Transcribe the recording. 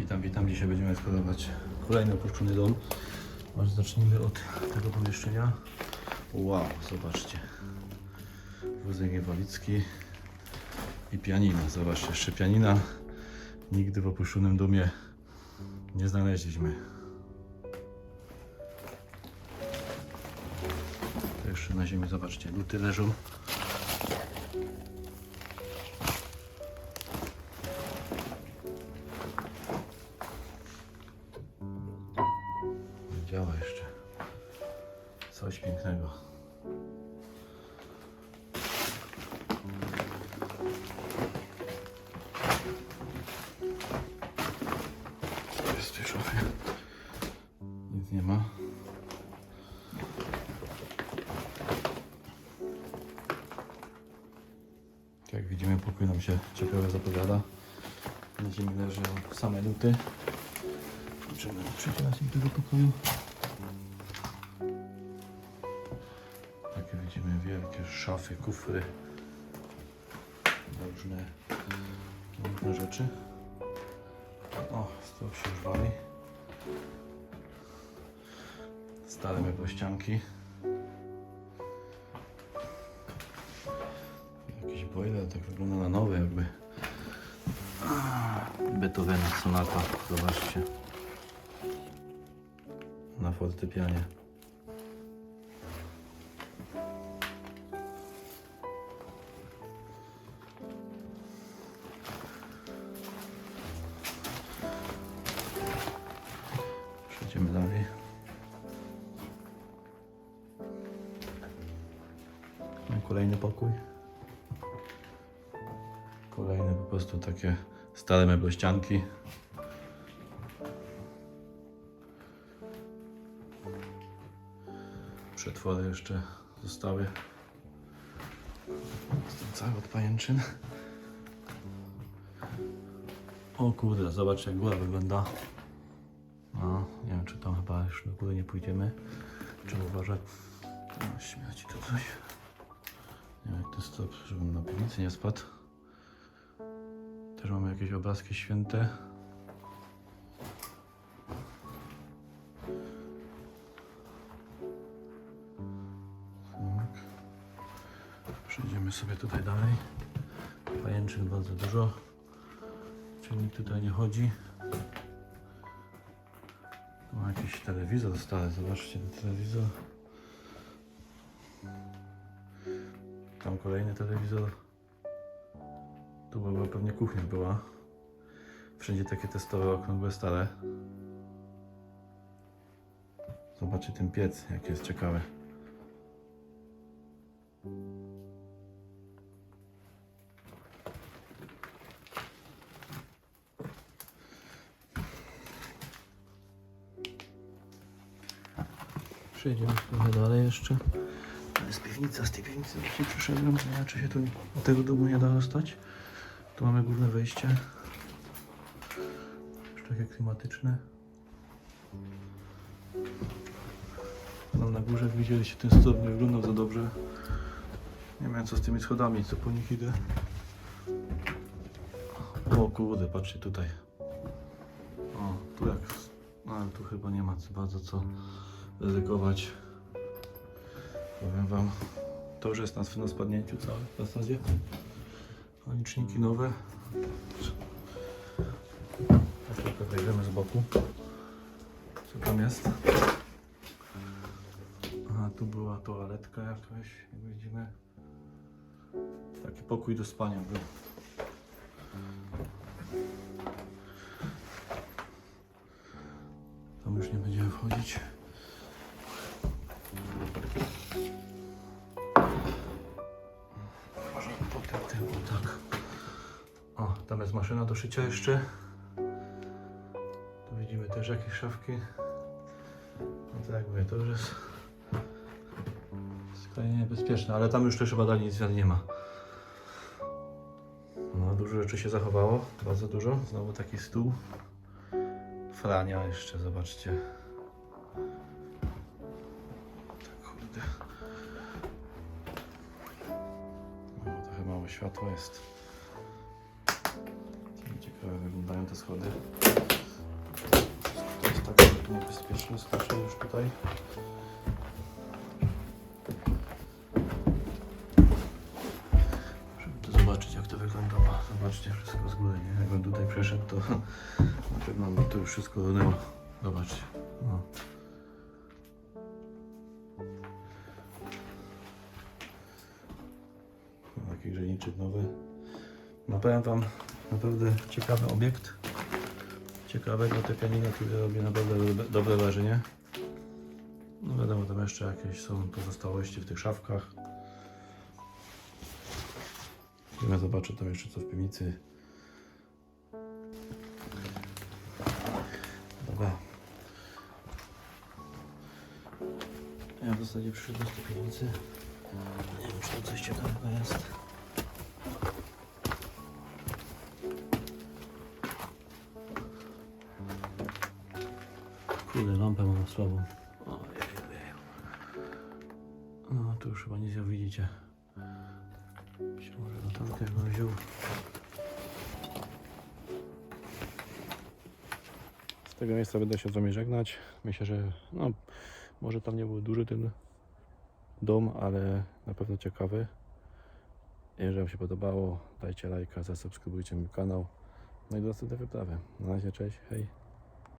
Witam, witam. Dzisiaj będziemy eksploatować kolejny opuszczony dom. Może zacznijmy od tego pomieszczenia. Wow, zobaczcie. Wózek inwalidzki i pianina. Zobaczcie, jeszcze pianina. Nigdy w opuszczonym domie nie znaleźliśmy. To jeszcze na ziemi, zobaczcie, luty leżą. Co jest szafie? Nic nie ma. Jak widzimy, pokój nam się ciekawie zapowiada. Na ziemi leżą same luty. Zobaczymy na trzeci raz do tego pokoju. Wielkie szafy, kufry. Różne piękne rzeczy. O, stół się już wali. Stare meblościanki. Jakiś boiler, tak wygląda na nowy jakby. Beethovena sonata, zobaczcie. Na fortepianie. Kolejny pokój. Kolejne po prostu takie stare meblościanki. Przetwory jeszcze zostały. Jestem cały od pajęczyn. O kurde, zobacz jak góra wygląda. No, nie wiem czy tam chyba już do góry nie pójdziemy. Trzeba uważać. O, śmiać tu coś. Jak to stop, żebym na piwnicy nie spadł. Też mamy jakieś obrazki święte. Tak. Przejdziemy sobie tutaj dalej. Pajęczyn bardzo dużo. Czyli nikt tutaj nie chodzi. Tu ma jakiś telewizor stary, zobaczcie ten telewizor. Tam kolejny telewizor. Tu była pewnie kuchnia była. Wszędzie takie testowe okrągłe stare. Zobaczcie ten piec, jaki jest ciekawy. Przejdziemy trochę dalej jeszcze. Jest piwnica, z tej piwnicy właśnie przyszedłem, znaczy się tu do tego domu nie da dostać. Tu mamy główne wejście. Takie klimatyczne. Tam na górze widzieliście ten stop nie wyglądał za dobrze. Nie wiem co z tymi schodami, co po nich idę. O kurde, patrzcie tutaj. O, tu jak... No ale tu chyba nie ma bardzo co ryzykować. Powiem wam, to już jest na spadnięciu całe w zasadzie. A liczniki nowe. Troszkę wejdziemy z boku. Co tam jest? Aha, tu była toaletka jakaś, jak widzimy. Taki pokój do spania był. Tam już nie będziemy wchodzić. Może po tym tyłu, tak. O, tam jest maszyna do szycia jeszcze. Tu widzimy też jakieś szafki. No to jak mówię, to już jest skrajnie niebezpieczne, ale tam już też chyba dalej nic nie ma. No, dużo rzeczy się zachowało, bardzo dużo. Znowu taki stół. Frania jeszcze, zobaczcie. O, trochę mało światła jest. Ciekawe wyglądają te schody. Niebezpieczny, strasznie już tutaj. Żeby to zobaczyć jak to wyglądało. Zobaczcie wszystko z góry, nie? Jakbym tutaj przeszedł, to na pewno by to już wszystko runęło. Zobaczcie. No. Grzejniczek nowy. No powiem wam, naprawdę ciekawy obiekt. Ciekawego te pianino, które robi naprawdę dobre- wrażenie. No wiadomo, tam jeszcze jakieś są pozostałości w tych szafkach. Ja zobaczę tam jeszcze co w piwnicy. Dobra. Ja w zasadzie przyszedłem tej piwnicy. Nie wiem, czy tam coś ciekawego jest. Kurde, lampę mam słabą. No, tu już chyba nic nie widzicie. Być może do tamtego wziął. Z tego miejsca będę się z wami żegnać. Myślę, że no, może tam nie był duży ten dom, ale na pewno ciekawy. Jeżeli Wam się podobało, dajcie lajka, zasubskrybujcie mój kanał. No i do następnej wyprawy. Na razie, cześć, hej.